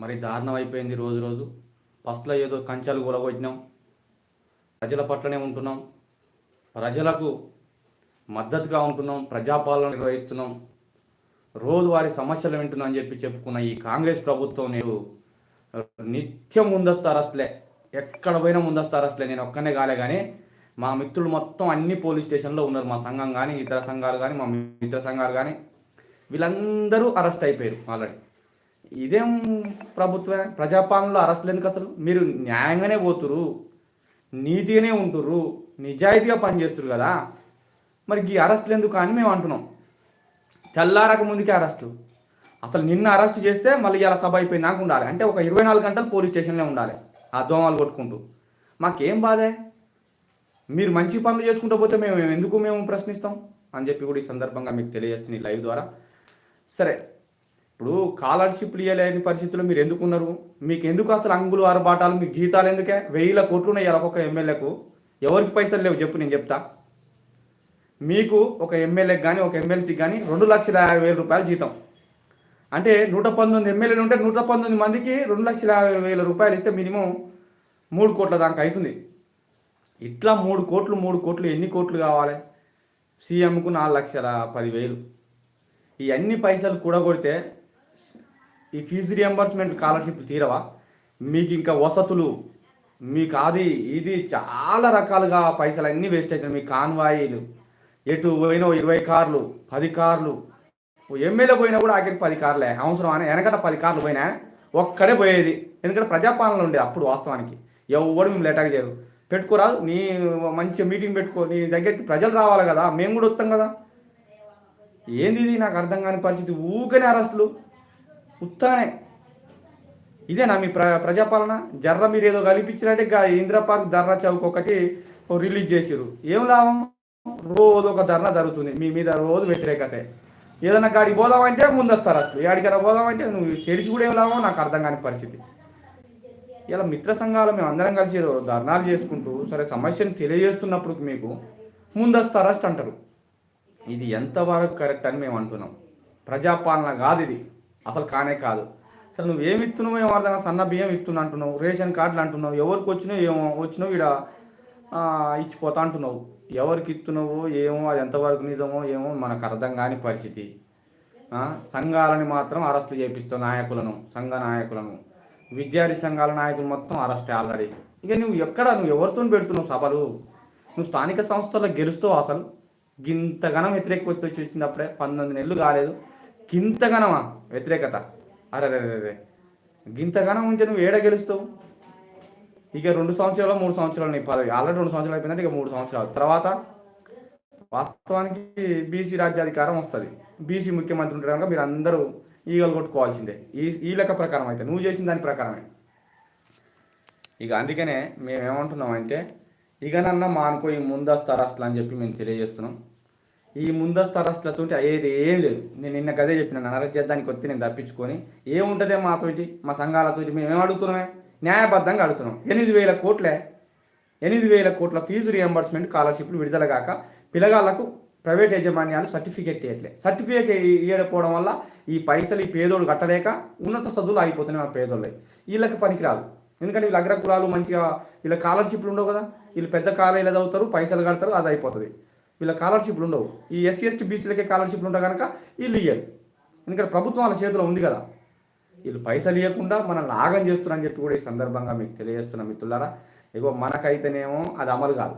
మరి దారుణం అయిపోయింది రోజు రోజు. ఫస్ట్లో ఏదో కంచాలు కూలగొట్టినాం ప్రజల పట్లనే ఉంటున్నాం. ప్రజలకు మద్దతుగా ఉంటున్నాం. ప్రజాపాలన నిర్వహిస్తున్నాం. రోజువారి సమస్యలు వింటున్నాం అని చెప్పి చెప్పుకున్న ఈ కాంగ్రెస్ ప్రభుత్వం నేను నిత్యం ముందస్తు అరెస్ట్లే. ఎక్కడ పోయినా ముందస్తు అరెస్ట్లే. నేను ఒక్కనే కాలే కానీ మా మిత్రులు మొత్తం అన్ని పోలీస్ స్టేషన్లో ఉన్నారు. మా సంఘం కానీ ఇతర సంఘాలు కానీ మా మిత్ర సంఘాలు కానీ. వీళ్ళందరూ అరెస్ట్ అయిపోయారు ఆల్రెడీ. ఇదేం ప్రభుత్వమే? ప్రజాపాలనలో అరెస్టులు ఎందుకు అసలు? మీరు న్యాయంగానే పోతురు నీతిగానే ఉంటుర్రు. నిజాయితీగా పనిచేస్తురు కదా. మరి ఈ అరెస్టులు ఎందుకు అని మేము అంటున్నాం. తెల్లారక ముందుకే అరెస్టులు అసలు నిన్న అరెస్ట్ చేస్తే మళ్ళీ ఇలా సభ అయిపోయినాక ఉండాలి. అంటే ఒక ఇరవై నాలుగు గంటలు పోలీస్ స్టేషన్లో ఉండాలి. ఆ దోమలు కొట్టుకుంటూ. మాకేం బాధే? మీరు మంచి పనులు చేసుకుంటూ పోతే మేము ఎందుకు మేము ప్రశ్నిస్తాం? అని చెప్పి కూడా ఈ సందర్భంగా మీకు తెలియజేస్తుంది లైవ్ ద్వారా. సరే ఇప్పుడు స్కాలర్షిప్లు ఇవ్వలేని పరిస్థితుల్లో మీరు ఎందుకున్నారు? మీకు ఎందుకు అసలు అంగులు ఆరబాటాలు మీకు జీతాలు ఎందుకే? వెయ్యిల కోట్లు ఉన్నాయి ఒక్కొక్క ఎమ్మెల్యేకు. ఎవరికి పైసలు లేవు? చెప్పు నేను చెప్తా. మీకు ఒక ఎమ్మెల్యేకి కానీ ఒక ఎమ్మెల్సీకి కానీ రెండు లక్షల యాభై వేల రూపాయలు జీతం. అంటే నూట పంతొమ్మిది ఎమ్మెల్యేలు ఉంటే నూట పంతొమ్మిది మందికి రెండు లక్షల యాభై వేల రూపాయలు ఇస్తే మినిమం మూడు కోట్ల దాకా అవుతుంది. ఇట్లా మూడు కోట్లు మూడు కోట్లు ఎన్ని కోట్లు కావాలి? సీఎంకు నాలుగు లక్షల పదివేలు. ఈ అన్ని పైసలు కూడగొడితే ఈ ఫీజు రియంబర్స్మెంట్ స్కాలర్షిప్ తీరవా? మీకు ఇంకా వసతులు మీకు అది ఇది చాలా రకాలుగా పైసలు అన్నీ వేస్ట్ అవుతాయి మీ కాన్వాయిలు ఎటు పోయినా ఇరవై కార్లు పది కార్లు ఓ ఎమ్మెల్యే పోయినా కూడా ఆఖరికి పది కార్లే. అవసరం అని వెనకట పది కార్లు పోయినా ఒక్కడే పోయేది. ఎందుకంటే ప్రజాపాలన ఉండేది అప్పుడు వాస్తవానికి. ఎవరు మేము లేటాగా చేయరు పెట్టుకోరాదు నీ మంచి మీటింగ్ పెట్టుకో నీ దగ్గరికి ప్రజలు రావాలి కదా. మేము కూడా వస్తాం కదా. ఏంది ఇది? నాకు అర్థం కాని పరిస్థితి. ఊకనే అరెస్టులు ఉత్తగానే ఇదేనా మీ ప్ర ప్రజాపాలన. జర్ర మీరు ఏదో కల్పించినట్టే గా ఇందిరా పార్క్ ధర్నా చౌక్ ఒకటి ఓ రిలీజ్ చేసిరు ఏం లాభం? రోజు ఒక ధర్నా జరుగుతుంది. మీ మీద రోజు వ్యతిరేకతే. ఏదైనా గాడికి పోదామంటే ముందస్తారు అసలు. ఏడికైనా పోదామంటే నువ్వు తెలిసి కూడా ఏం లాభం? నాకు అర్థం కాని పరిస్థితి. ఇలా మిత్ర సంఘాలు మేము అందరం కలిసి ధర్నాలు చేసుకుంటూ సరే సమస్యను తెలియజేస్తున్నప్పుడు మీకు ముందస్తు అరెస్ట్ అంటారు. ఇది ఎంతవరకు కరెక్ట్ అని మేము అంటున్నాం. ప్రజాపాలన కాదు ఇది. అసలు కానే కాదు. అసలు నువ్వు ఏమి ఇస్తున్నావు ఏమో అర్థం సన్న బియ్యం ఇస్తున్నా అంటున్నావు రేషన్ కార్డులు అంటున్నావు ఎవరికి వచ్చినావు ఏమో వచ్చినావు ఇక్కడ ఇచ్చిపోతా అంటున్నావు. ఎవరికి ఇస్తున్నావు ఏమో అది ఎంతవరకు నిజమో ఏమో మనకు అర్థం కాని పరిస్థితి. సంఘాలని మాత్రం అరెస్టు చేపిస్తావు నాయకులను సంఘ నాయకులను. విద్యార్థి సంఘాల నాయకులు మొత్తం అరెస్ట్ ఆల్రెడీ. ఇక నువ్వు ఎక్కడ నువ్వు ఎవరితో పెడుతున్నావు సభలు? నువ్వు స్థానిక సంస్థల్లో గెలుస్తావు అసలు. గింతగనం వ్యతిరేకత వచ్చి వచ్చింది అప్పుడే. పంతొమ్మిది నెలలు కాలేదు. గింతగనమా? వ్యతిరేకత. అరే రే గింతగనం ఉంటే నువ్వు ఏడ గెలుస్తావు? ఇక రెండు సంవత్సరాలు మూడు సంవత్సరాలు నీ పదవి. ఆల్రెడీ రెండు సంవత్సరాలు అయిపోయిందంటే ఇక మూడు సంవత్సరాలు తర్వాత వాస్తవానికి బీసీ రాజ్యాధికారం వస్తుంది. బీసీ ముఖ్యమంత్రి ఉంటారు కనుక మీరు అందరూ ఈగలు కొట్టుకోవాల్సిందే. ఈ ఈ లెక్క ప్రకారం అయితే. నువ్వు చేసిన దాని ప్రకారమే. ఇక అందుకనే మేము ఏమంటున్నామంటే ఇకనన్నా మానుకో ఈ ముందస్తు అసలు అని చెప్పి మేము తెలియజేస్తున్నాం. ఈ ముందస్తు అరెస్టులతో అయ్యేది ఏం లేదు. నేను నిన్న గదే చెప్పిన నన్ను అరెస్ట్ చేద్దానికి వచ్చి నేను తప్పించుకొని ఏముంటుందే మాతోటి మా సంఘాలతోటి మేము ఏం అడుగుతున్నామే న్యాయబద్ధంగా అడుగుతున్నాం. ఎనిమిది వేల కోట్లే ఎనిమిది వేల కోట్ల ఫీజు రియంబర్స్మెంట్ స్కాలర్షిప్లు విడుదల కాక పిల్లగాళ్ళకు ప్రైవేట్ యాజమాన్యాలు సర్టిఫికేట్ ఇవ్వట్లే సర్టిఫికేట్ ఇవ్వకపోవడం వల్ల ఈ పైసలు ఈ పేదోడు కట్టలేక ఉన్నత చదువులు అయిపోతున్నాయి మా పేదోళ్ళు వీళ్ళకి పనికిరాదు. ఎందుకంటే వీళ్ళు అగ్ర కులాలు మంచిగా వీళ్ళ స్కాలర్షిప్లు ఉండవు కదా? వీళ్ళు పెద్ద కాలేజీలో చదువుతారు పైసలు కడతారు అది అయిపోతుంది. వీళ్ళ స్కాలర్షిప్లు ఉండవు. ఈ ఎస్సీ ఎస్టీ బీసీలకే స్కాలర్షిప్లు ఉంటాయి కనుక వీళ్ళు ఇయ్యరు. ఎందుకంటే ప్రభుత్వం వాళ్ళ చేతిలో ఉంది కదా. వీళ్ళు పైసలు ఇవ్వకుండా మనం లాగం చేస్తున్నారని చెప్పి కూడా ఈ సందర్భంగా మీకు తెలియజేస్తున్న మిత్రులారా ఇగో మనకైతేనేమో అది అమలు కాదు.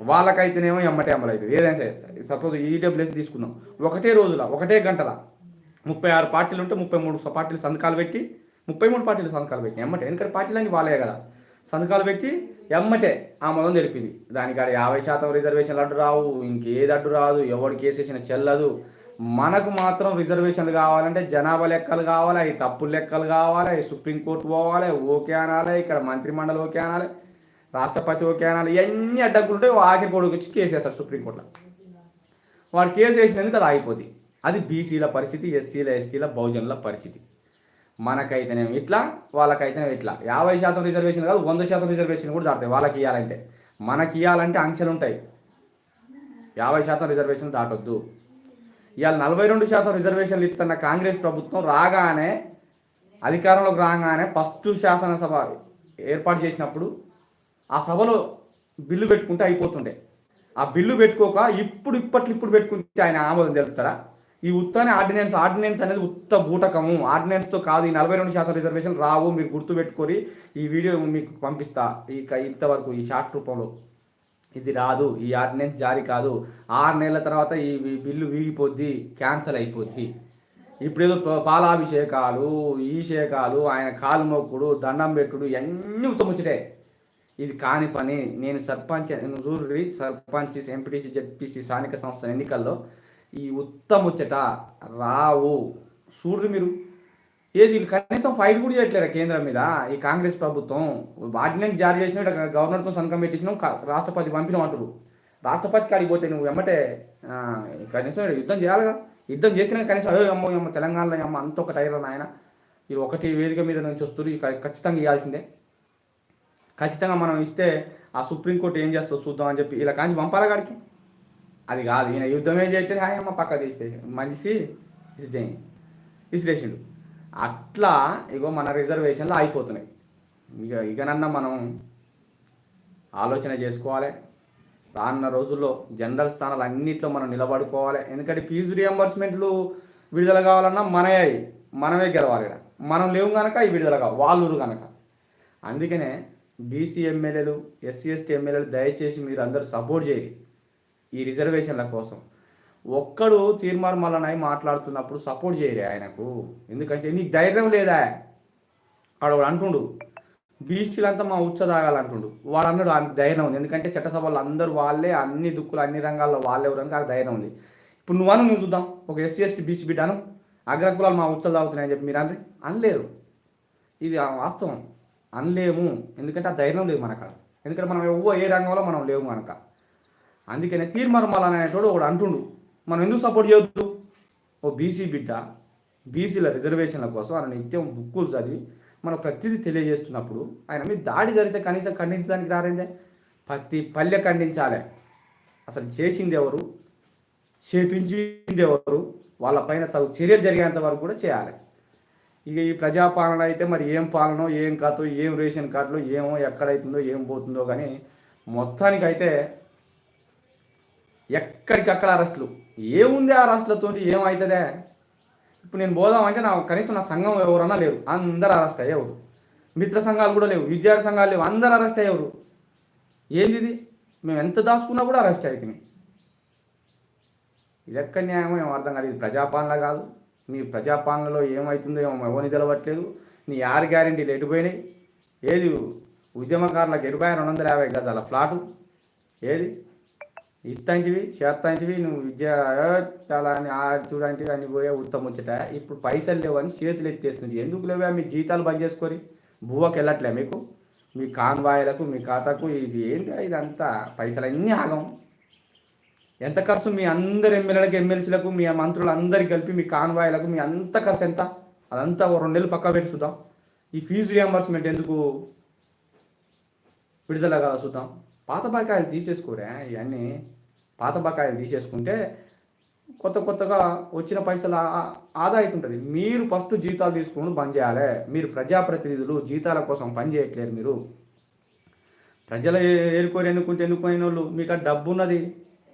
వాళ్ళకైతేనేమో ఎమ్మటే అమలు అవుతుంది. ఏదైనా సరే సపోజ్ ఈడబ్ల్యూఎస్ తీసుకుందాం. ఒకటే రోజుల ఒకటే గంటల ముప్పై ఆరు పార్టీలు ఉంటే ముప్పై మూడు పార్టీలు సంతకాలు పెట్టి ముప్పై మూడు పార్టీలు సంతకాలు పెట్టి ఎమ్మటే ఎందుకంటే పార్టీలన్నీ వాళ్ళే కదా. సంతకాలు పెట్టి ఎమ్మటే ఆమోదం తెలిపింది. దానికాడ యాభై శాతం రిజర్వేషన్లు అడ్డు రావు ఇంకేది అడ్డు రాదు ఎవరికి కేసేసిన చెల్లదు. మనకు మాత్రం రిజర్వేషన్లు కావాలంటే జనాభా లెక్కలు కావాలి అవి తప్పుల లెక్కలు కావాలి అవి సుప్రీంకోర్టు పోవాలి ఓకే అనాలి ఇక్కడ మంత్రిమండలి ఓకే అనాలి రాష్ట్రపతి ఓకే అనాలి ఇవన్నీ అడ్డంకులు ఉంటే ఆఖరి కొడుకు వచ్చి కేసు వేస్తారు సుప్రీంకోర్టులో వాడు కేసు వేసినందుకు అది ఆగిపోతుంది అది బీసీల పరిస్థితి ఎస్సీల ఎస్టీల బహుజనుల పరిస్థితి. మనకైతేనేమి ఇట్లా వాళ్ళకైతేనేమి ఇట్లా. యాభై శాతం రిజర్వేషన్ కాదు వంద శాతం రిజర్వేషన్ కూడా దాటుతాయి వాళ్ళకి ఇవ్వాలంటే మనకి ఇవ్వాలంటే ఆంక్షలు ఉంటాయి. యాభై శాతం రిజర్వేషన్ దాటొద్దు. ఇవాళ నలభై రెండు శాతం రిజర్వేషన్లు ఇస్తున్న కాంగ్రెస్ ప్రభుత్వం రాగానే అధికారంలోకి రాగానే ఫస్ట్ శాసనసభ ఏర్పాటు చేసినప్పుడు ఆ సభలో బిల్లు పెట్టుకుంటే అయిపోతుండే. ఆ బిల్లు పెట్టుకోక ఇప్పుడు ఇప్పట్లు ఇప్పుడు పెట్టుకుంటే ఆయన ఆమోదం తెలుపుతాడా? ఈ ఉత్తనే ఆర్డినెన్స్ ఆర్డినెన్స్ అనేది ఉత్త బూటకము. ఆర్డినెన్స్తో కాదు ఈ నలభై రెండు శాతం రిజర్వేషన్ రావు మీరు గుర్తుపెట్టుకొని ఈ వీడియో మీకు పంపిస్తా. ఈ ఇంతవరకు ఈ షార్ట్ రూపంలో ఇది రాదు ఈ ఆర్డినెన్స్ జారీ కాదు. ఆరు నెలల తర్వాత ఈ బిల్లు వీగిపోద్ది క్యాన్సిల్ అయిపోద్ది. ఇప్పుడు ఏదో ప- పాలాభిషేకాలు ఈషేకాలు ఆయన కాలు మొక్కుడు దండం పెట్టుడు ఇవన్నీ ఉత్తముచ్చటే ఇది కాని పని. నేను సర్పంచ్ చూడ్రి సర్పంచ్ ఎంపీటీసీ జెడ్పీసీ స్థానిక సంస్థల ఎన్నికల్లో ఈ ఉత్తముచ్చట రావు. చూడ్రి మీరు. ఏది కనీసం ఫైట్ కూడా చేయట్లేరా కేంద్రం మీద? ఈ కాంగ్రెస్ ప్రభుత్వం ఆర్డినెన్స్ జారీ చేసిన గవర్నర్తో సంతకం పెట్టించినాం రాష్ట్రపతి పంపినాం అంటారు రాష్ట్రపతి కాడికి పోతే నువ్వు వెంబటే కనీసం యుద్ధం చేయాలిగా. యుద్ధం చేసినా కనీసం అయ్యో అమ్మో అమ్మ తెలంగాణలో అమ్మ అంత ఒక టైర్ నాయన. ఇది ఒకటి వేదిక మీద నుంచి వస్తారు ఇక ఖచ్చితంగా ఇవ్వాల్సిందే ఖచ్చితంగా మనం ఇస్తే ఆ సుప్రీంకోర్టు ఏం చేస్తుందో చూద్దాం అని చెప్పి ఇలా కాంచి పంపాలి కాడికి? అది కాదు. ఈయన యుద్ధమే చేస్తే హాయ్ అమ్మ పక్క తీస్తే. మనిషి విశ్లేషణుడు అట్లా ఇగో మన రిజర్వేషన్లు అయిపోతున్నాయి. ఇక ఇకనన్నా మనం ఆలోచన చేసుకోవాలి. రానున్న రోజుల్లో జనరల్ స్థానాలు అన్నింటిలో మనం నిలబడుకోవాలి. ఎందుకంటే ఫీజు రియంబర్స్మెంట్లు విడుదల కావాలన్నా మనమే మనమే గెలవాలి ఇక్కడ మనం లేవు కనుక ఈ విడుదల కావు. వాళ్ళు కనుక అందుకనే బీసీ ఎమ్మెల్యేలు ఎస్సీ ఎస్టీ ఎమ్మెల్యేలు దయచేసి మీరు అందరూ సపోర్ట్ చేయాలి ఈ రిజర్వేషన్ల కోసం. ఒక్కడు తీర్మార్ మల్లనాయి మాట్లాడుతున్నప్పుడు సపోర్ట్ చేయలే ఆయనకు. ఎందుకంటే నీకు ధైర్యం లేదా? వాడు అంటుండు బీసీలంతా మా ఉచ్చ తాగాలంటుండు వాడు అన్నాడు ఆయనకు ధైర్యం ఉంది. ఎందుకంటే చట్టసభలో అందరూ వాళ్ళే అన్ని దుక్కులు అన్ని రంగాల్లో వాళ్ళే ఎవరని ఆ ధైర్యం ఉంది. ఇప్పుడు నువ్వు అను నువ్వు చూద్దాం. ఒక ఎస్సీ ఎస్టీ బీసీ బిడ్డాను అగ్రకులాలు మా ఉచ్చ తాగుతున్నాయని చెప్పి మీరు అనరు అనలేరు. ఇది ఆ వాస్తవం. అనలేము. ఎందుకంటే ఆ ధైర్యం లేదు మనకు ఎందుకంటే మనం ఎవ్వ ఏ రంగంలో మనం లేవు మనక. అందుకనే తీర్మర్మల్ అనేటోడు ఒకడు అంటుండు మనం ఎందుకు సపోర్ట్ చేయొద్దు? ఓ బీసీ బిడ్డ బీసీల రిజర్వేషన్ల కోసం ఆయన నిత్యం బుక్కులు చదివి మనం ప్రతిదీ తెలియజేస్తున్నప్పుడు ఆయన మీద దాడి జరిగితే కనీసం ఖండించడానికి రారేందే? ప్రతి పల్లె ఖండించాలి. అసలు చేసింది ఎవరు? చేపించింది ఎవరు? వాళ్ళపైన తగు చర్యలు జరిగేంత వరకు కూడా చేయాలి. ఇక ఈ ప్రజాపాలన అయితే మరి ఏం పాలనో ఏం కాతో ఏం రేషన్ కార్డులో ఏమో ఎక్కడైతుందో ఏం పోతుందో కానీ మొత్తానికైతే ఎక్కడికక్కడ అరెస్టులు ఏముంది ఆ అరెస్టులతో ఏమవుతుందే ఇప్పుడు నేను పోదామంటే నా కనీసం నా సంఘం ఎవరన్నా లేరు. అందరు అరెస్ట్ అయ్యేవారు మిత్ర సంఘాలు కూడా లేవు. విద్యార్థి సంఘాలు లేవు. అందరు అరెస్ట్ అయ్యేవారు ఏంది ఇది? మేము ఎంత దాచుకున్నా కూడా అరెస్ట్ అవుతుంది ఇది ఎక్కడ న్యాయమో ఏమో అర్థం కాదు ఇది ప్రజాపాలన కాదు. మీ ప్రజాపాలనలో ఏమవుతుందో ఏమో ఎవరిని తెలవట్లేదు. నీ ఆరు గ్యారెంటీలు ఎటుపోయినాయి? ఏది? ఉద్యమకారులకు ఎటుపోయా రెండు వందల యాభై గజాల ఫ్లాటు. ఏది? ఇత్తంటివి చేత్తంటివి నువ్వు విద్య ఏ, చాలా అని చూడంటివి అన్ని పోయే ఉత్తమ ముచ్చట ఇప్పుడు పైసలు లేవని చేతులు ఎత్తేస్తుంది. ఎందుకు లేవా? మీ జీతాలు బంద్ చేసుకొని భూవకి వెళ్ళట్లే మీకు. మీ కాన్వాయలకు మీ ఖాతాకు ఇది ఏంటి ఇదంతా? పైసలు అన్నీ ఆగం. ఎంత ఖర్చు? మీ అందరు ఎమ్మెల్యేలకు ఎమ్మెల్సీలకు మీ మంత్రులు అందరికి కలిపి మీ కాన్వాయలకు మీ అంత ఖర్చు ఎంత? అదంతా ఓ రెండు నెలలు పక్కా పెట్టి చూద్దాం. ఈ ఫీజు రియంబర్స్మెంట్ ఎందుకు విడుదల కాదు చూద్దాం. పాత బకాయిలు తీసేసుకోరా? ఇవన్నీ పాత బకాయిలు తీసేసుకుంటే కొత్త కొత్తగా వచ్చిన పైసలు ఆదాయం ఉంటుంది. ఆదా మీరు ఫస్ట్ జీతాలు తీసుకుని బంద్ చేయాలి. మీరు ప్రజాప్రతినిధులు జీతాల కోసం పని చేయట్లేరు మీరు. ప్రజలు ఏరుకోరు ఎన్నుకుంటే ఎన్నుకునే వాళ్ళు మీకు ఆ డబ్బు ఉన్నది.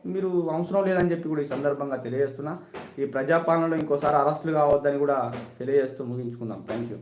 మీరు అవసరం లేదని చెప్పి కూడా ఈ సందర్భంగా తెలియజేస్తున్నా. ఈ ప్రజాపాలనలో ఇంకోసారి అరెస్టులు కావద్దని కూడా తెలియజేస్తూ ముగించుకుందాం. Thank you